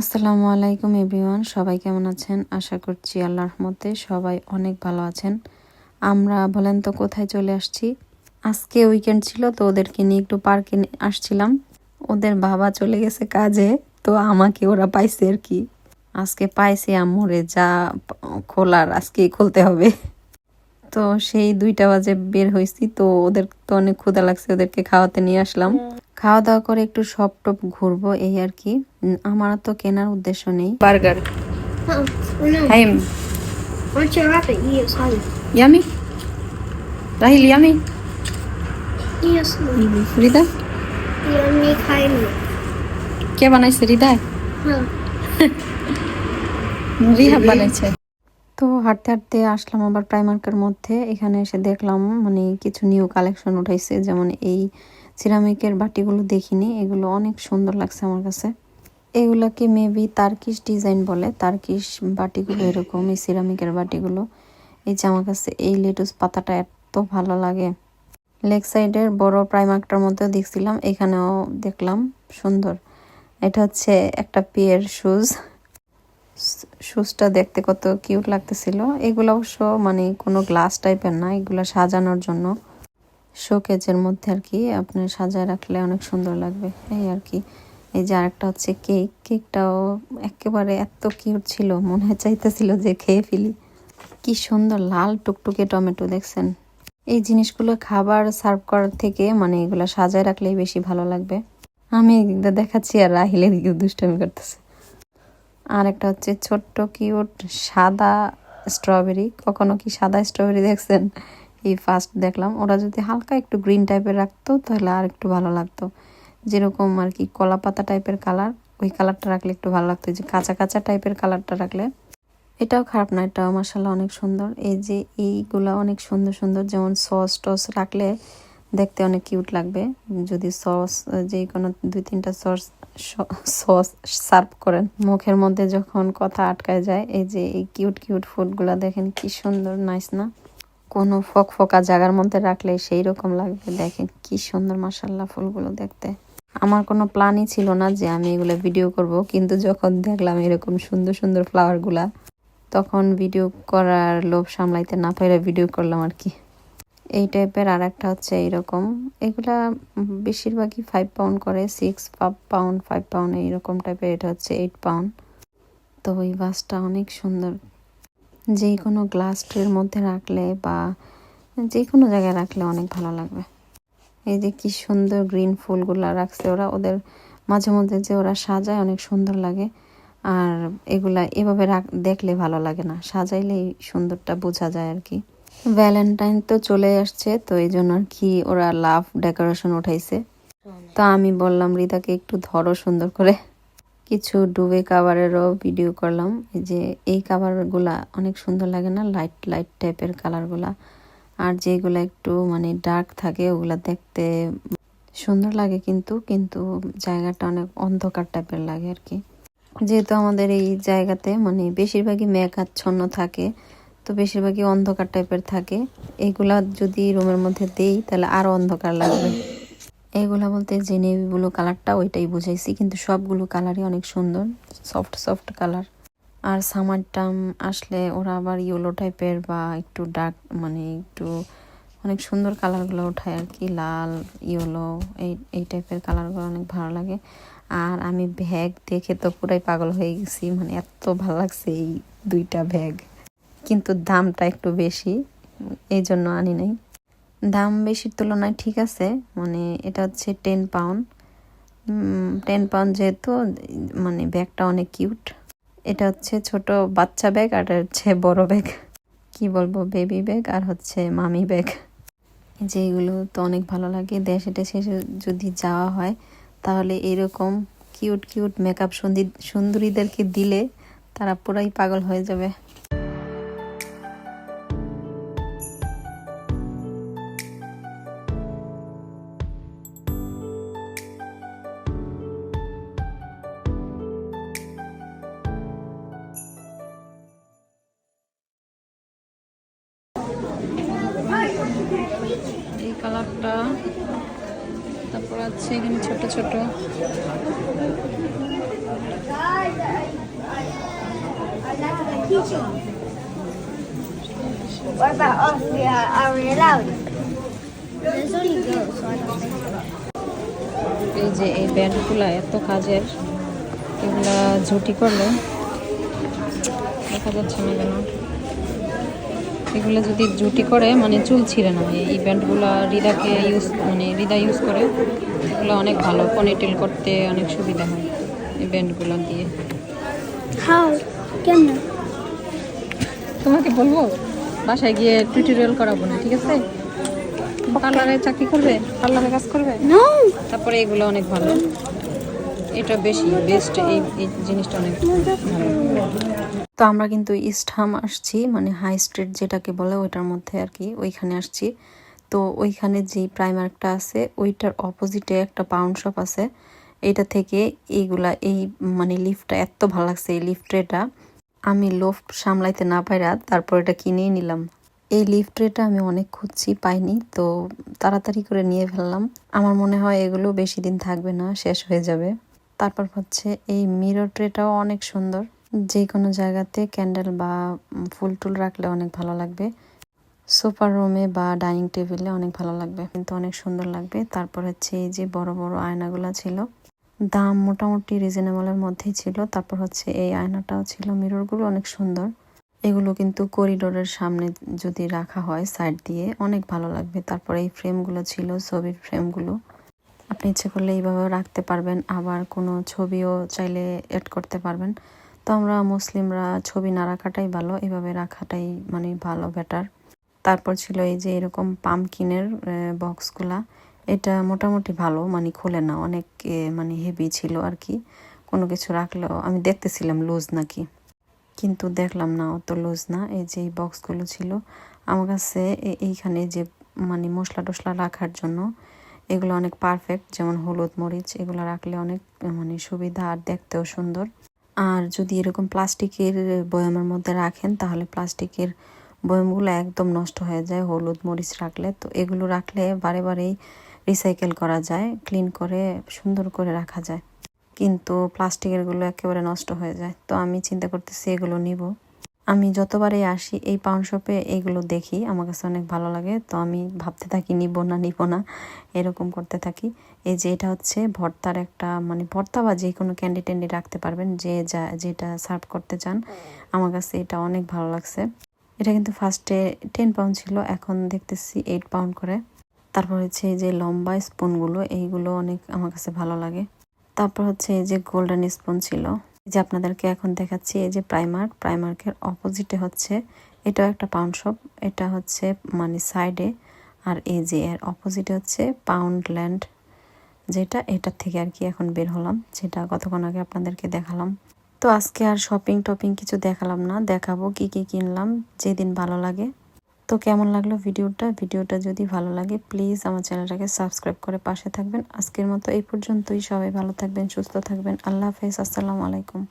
আসসালামু আলাইকুম এভরিওয়ান, সবাই কেমন আছেন? আশা করছি আল্লাহর রহমতে সবাই অনেক ভালো আছেন। আমরা বলেন তো কোথায় চলে আসছি? আজকে উইকেন্ড ছিল তো ওদেরকে নিয়ে একটু পার্কে আসছিলাম। ওদের বাবা চলে গেছে কাজে, তো আমাকে ওরা পাইছে আর কি। আজকে পাইছে আম্মুরে, যা খোলার আজকে খুলতে হবে। তো সেই দুইটা বাজে বের হয়েছি তো ওদের তো অনেক ক্ষুধা লাগছে ওদেরকে খাওয়াতে নিয়ে আসলাম। খাওয়া দাওয়া করে একটু সব টপ ঘুরবো এই আর কি। আমার তো কেনার উদ্দেশ্য নেই। Burger? Yes, honey. Yummy. Rahil yummy. Hriday Yummy kind of. কে বানাইছে হৃদয় Huh. রিহাব বানাইছে। হাঁটতে হাঁটতে আসলাম আবার প্রাইমার্কের মধ্যে। এখানে এসে দেখলাম মানে কিছু নিউ কালেকশন উঠাইছে, যেমন এই সিরামিকের বাটিগুলো দেখিনি, এগুলো অনেক সুন্দর লাগছে আমার কাছে। এগুলোকে মেবি তার্কিশ ডিজাইন বলে তার্কিশ বাটিগুলো এরকম, এই সিরামিকের বাটিগুলো। এই যে আমার কাছে এই লেটুস পাতাটা এত ভালো লাগে। লেগ সাইডের বড় প্রাইমার্কটার মধ্যেও দেখছিলাম, এখানেও দেখলাম, সুন্দর। এটা হচ্ছে একটা পিয়ের শুজ শুজটা দেখতে কত কিউট লাগতেছিল। এগুলো অবশ্য মানে কোনো গ্লাস টাইপের না, এগুলো সাজানোর জন্য। শোকেজের মধ্যে আর কি আপনার সাজায় রাখলে অনেক সুন্দর লাগবে। এই আর কি। এই যে আরেকটা হচ্ছে কেক কেকটাও একেবারে এত কিউট ছিল, মনে চাইতেছিল যে খেয়ে ফেলি। কি সুন্দর লাল টুকটুকে টমেটো, দেখছেন? এই জিনিসগুলো খাবার সার্ভ করার থেকে মানে এগুলো সাজায় রাখলেই বেশি ভালো লাগবে। আমি দেখাচ্ছি আর রাহিল এদিকে দুষ্টামি করতেছে। আর একটা হচ্ছে ছোট্ট কিউট সাদা স্ট্রবেরি কখনো কি সাদা স্ট্রবেরি দেখছেন? এই ফার্স্ট দেখলাম। ওরা যদি হালকা একটু গ্রিন টাইপের রাখতো, তাহলে আর একটু ভালো লাগতো। যেরকম আর কি কলা পাতা টাইপের কালার ওই কালারটা রাখলে একটু ভালো লাগতো। যে কাঁচা কাঁচা টাইপের কালারটা রাখলে, এটাও খারাপ না, এটাও মাসাল্লাহ অনেক সুন্দর। এই যে এইগুলা অনেক সুন্দর সুন্দর, যেমন সস টস রাখলে দেখতে অনেক কিউট লাগবে। যদি সস যে কোনো দুই তিনটা সস সস সার্ভ করেন। মুখের মধ্যে যখন কথা আটকায় যায়, এই যে এই কিউট কিউট ফুডগুলা দেখেন কি সুন্দর নাইস না? কোনো ফক ফকা জায়গার মধ্যে রাখলে সেই রকম লাগবে। দেখেন কি সুন্দর মাসাল্লাহ ফুলগুলো দেখতে। আমার কোনো প্ল্যানই ছিল না যে আমি এগুলো ভিডিও করব, কিন্তু যখন দেখলাম এরকম সুন্দর সুন্দর ফ্লাওয়ারগুলা তখন ভিডিও করার লোভ সামলাইতে না পারে ভিডিও করলাম আর কি। টাইপের আর একটা হচ্ছে এইরকম। এগুলা বেশিরভাগই ফাইভ পাউন্ড করে six five pound five pound এইরকম টাইপের এটা হচ্ছে এইট পাউন্ড তো ওই বাসটা অনেক সুন্দর। যে কোনো গ্লাস ট্রের মধ্যে রাখলে বা যে কোনো জায়গায় রাখলে অনেক ভালো লাগবে। এই যে কি সুন্দর গ্রিন ফুলগুলা রাখছে ওরা, ওদের মাঝে মধ্যে যে ওরা সাজায় অনেক সুন্দর লাগে। আর এগুলা এভাবে রাখ, দেখলে ভালো লাগে না। সাজাইলেই সুন্দরটা বোঝা যায় আর কি। ভ্যালেন্টাইন তো চলে আসছে, তো এই জন্য আর কি ওরা লাভ ডেকোরেশন উঠাইছে। তো আমি বললাম, রিতাকে একটু ধরো সুন্দর করে। কিছু ডুবে কাভারেরও ভিডিও করলাম। যে এই কাভারগুলা অনেক সুন্দর লাগে না? লাইট লাইট টাইপের কালারগুলা আর যেগুলো একটু মানে ডার্ক থাকে, ওগুলা দেখতে সুন্দর লাগে কিন্তু কিন্তু জায়গাটা অনেক অন্ধকার টাইপের লাগে আর কি। যেহেতু আমাদের এই জায়গাতে মানে বেশিরভাগই মেঘাচ্ছন্ন থাকে তো বেশিরভাগই অন্ধকার টাইপের থাকে। এগুলা যদি রুমের মধ্যে দেই, তাহলে আরও অন্ধকার লাগবে। এগুলা বলতে যে নেভি ব্লু কালারটা ওইটাই বুঝাইছি। কিন্তু সবগুলো কালারই অনেক সুন্দর সফট সফট কালার আর সামার টাইম আসলে ওরা আবার ইয়েলো টাইপের বা একটু ডার্ক মানে একটু অনেক সুন্দর কালারগুলো ওঠায় আর কি। লাল ইয়েলো এই এই টাইপের কালারগুলো অনেক ভালো লাগে। আর আমি ব্যাগ দেখে তো পুরাই পাগল হয়ে গেছি। মানে এত ভালো লাগছে এই দুইটা ব্যাগ কিন্তু দামটা একটু বেশি, এই জন্য আনি নাই। দাম বেশির তুলনায় ঠিক আছে মানে এটা হচ্ছে টেন পাউন্ড টেন পাউন্ড যেহেতু মানে ব্যাগটা অনেক কিউট এটা হচ্ছে ছোট বাচ্চা ব্যাগ আর হচ্ছে বড় ব্যাগ। কি বলব বেবি ব্যাগ আর হচ্ছে মামি ব্যাগ যেগুলো তো অনেক ভালো লাগে, দেশে টেশে যদি যাওয়া হয়, তাহলে এরকম কিউট কিউট মেকআপ সুন্দরীদেরকে দিলে তারা পুরাই পাগল হয়ে যাবে। এই কালারটা। তারপর আছে এখানে ছোট ছোট। এই যে এই ব্যান্ডগুলো এত কাজের এগুলা ঝুটি করলে দেখা যাচ্ছে না কেন। এগুলো যদি জুটি করে মানে চুল ছিঁড়ে না এই ব্যান্ডগুলো হৃদাকে ইউজ মানে হৃদা ইউজ করে এগুলো অনেক ভালো পনিটেল করতে অনেক সুবিধা হয় এই ব্যান্ডগুলো দিয়ে? কেমনে? তোমাকে বলব বাসায় গিয়ে টিউটোরিয়াল করাবো না ঠিক আছে? পার্লারে চাকরি করবে পার্লারে কাজ করবে. তারপরে এগুলো অনেক ভালো। এটা বেশি বেস্ট এই এই জিনিসটা অনেক ভালো। তো আমরা কিন্তু ইস্টহাম আসছি মানে হাই স্ট্রিট যেটাকে বলে ওইটার মধ্যে আর কি ওইখানে আসছি। তো ওইখানে যে প্রাইমার্কটা আছে, ওইটার অপোজিটে একটা পাউন্ড শপ আছে। এটা থেকে এইগুলা, এই মানে লিফটটা এত ভালো লাগছে এই লিফট ট্রেটা আমি লোভ সামলাইতে না পাইরা তারপর এটা কিনেই নিলাম। এই লিফট ট্রেটা আমি অনেক খুঁজছি, পাইনি, তো তাড়াতাড়ি করে নিয়ে ফেললাম। আমার মনে হয় এগুলো বেশি দিন থাকবে না, শেষ হয়ে যাবে। তারপর হচ্ছে এই মিরর ট্রেটাও অনেক সুন্দর। যে কোনো জায়গাতে ক্যান্ডেল বা ফুল টুল রাখলে অনেক ভালো লাগবে। সোফার রুমে বা ডাইনিং টেবিলে অনেক ভালো লাগবে। কিন্তু অনেক সুন্দর লাগবে। তারপর হচ্ছে এই যে বড় বড় আয়নাগুলো ছিল, দাম মোটামুটি রিজনেবলের মধ্যেই ছিল। তারপর হচ্ছে এই আয়নাটাও ছিল মিররগুলো অনেক সুন্দর। এগুলো কিন্তু করিডোরের সামনে যদি রাখা হয় সাইড দিয়ে, অনেক ভালো লাগবে। তারপর এই ফ্রেমগুলো ছিল ছবির ফ্রেমগুলো আপনি ইচ্ছে করলে এইভাবেও রাখতে পারবেন। আবার কোনো ছবিও চাইলে এড করতে পারবেন। তো আমরা মুসলিমরা ছবি না রাখাটাই ভালো, এভাবে রাখাটাই মানে ভালো বেটার তারপর ছিল এই যে এরকম পামকিনের বক্সগুলা এটা মোটামুটি ভালো মানে খুলে না, অনেক মানে হেভি ছিল আর কি। কোনো কিছু রাখলেও, আমি দেখতেছিলাম লুজ নাকি। কিন্তু দেখলাম না, অত লুজ না, এই যে বক্সগুলো ছিল। আমার কাছে এইখানে যে মানে মশলা টশলা রাখার জন্য, এগুলো অনেক পারফেক্ট যেমন হলুদ মরিচ, এগুলো রাখলে অনেক মানে সুবিধা আর দেখতেও সুন্দর। আর যদি এরকম প্লাস্টিকের বয়ামের মধ্যে রাখেন, তাহলে প্লাস্টিকের বয়ামগুলো একদম নষ্ট হয়ে যায়, হলুদ মরিচ রাখলে। তো এগুলো রাখলে বারে বারেই রিসাইকেল করা যায় ক্লিন করে, সুন্দর করে রাখা যায়। কিন্তু প্লাস্টিকেরগুলো একেবারে নষ্ট হয়ে যায়। তো আমি চিন্তা করতেছি এগুলো নিব। আমি যতবারই আসি এই পাউন্ড শপে এইগুলো দেখি। আমার কাছে অনেক ভালো লাগে। তো আমি ভাবতে থাকি, নিব না নিব না, এরকম করতে থাকি। এই যে এটা হচ্ছে ভর্তার একটা মানে ভর্তা বা যে কোনো ক্যান্ডি ট্যান্ডি রাখতে পারবেন, যে যা, যেটা সার্ভ করতে চান। আমার কাছে এটা অনেক ভালো লাগছে। এটা কিন্তু ফার্স্টে টেন পাউন্ড ছিল, এখন দেখতেছি এইট পাউন্ড করে। তারপর হচ্ছে এই যে লম্বা স্পুনগুলো এইগুলো অনেক আমার কাছে ভালো লাগে। তারপর হচ্ছে এই যে গোল্ডেন স্পুন ছিল। যে আপনাদেরকে এখন দেখাচ্ছি, এই যে প্রাইমার্ক প্রাইমার্কের অপোজিটে হচ্ছে, এটাও একটা পাউন্ড শপ এটা হচ্ছে মানে সাইডে আর এই যে এর অপোজিটে হচ্ছে পাউন্ড ল্যান্ড যেটা, এটার থেকে আর কি এখন বের হলাম, যেটা কতক্ষণ আগে আপনাদেরকে দেখালাম। তো আজকে আর শপিং টপিং কিছু দেখালাম না, দেখাবো কি কি কিনলাম, যেদিন ভালো লাগে। তো কেমন লাগল ভিডিওটা? ভিডিওটা যদি ভালো লাগে প্লিজ আমার চ্যানেলটাকে সাবস্ক্রাইব করে পাশে থাকবেন। আজকের মতো এই পর্যন্তই, সবাই ভালো থাকবেন, সুস্থ থাকবেন, আল্লাহ হাফেজ, আসসালামু আলাইকুম।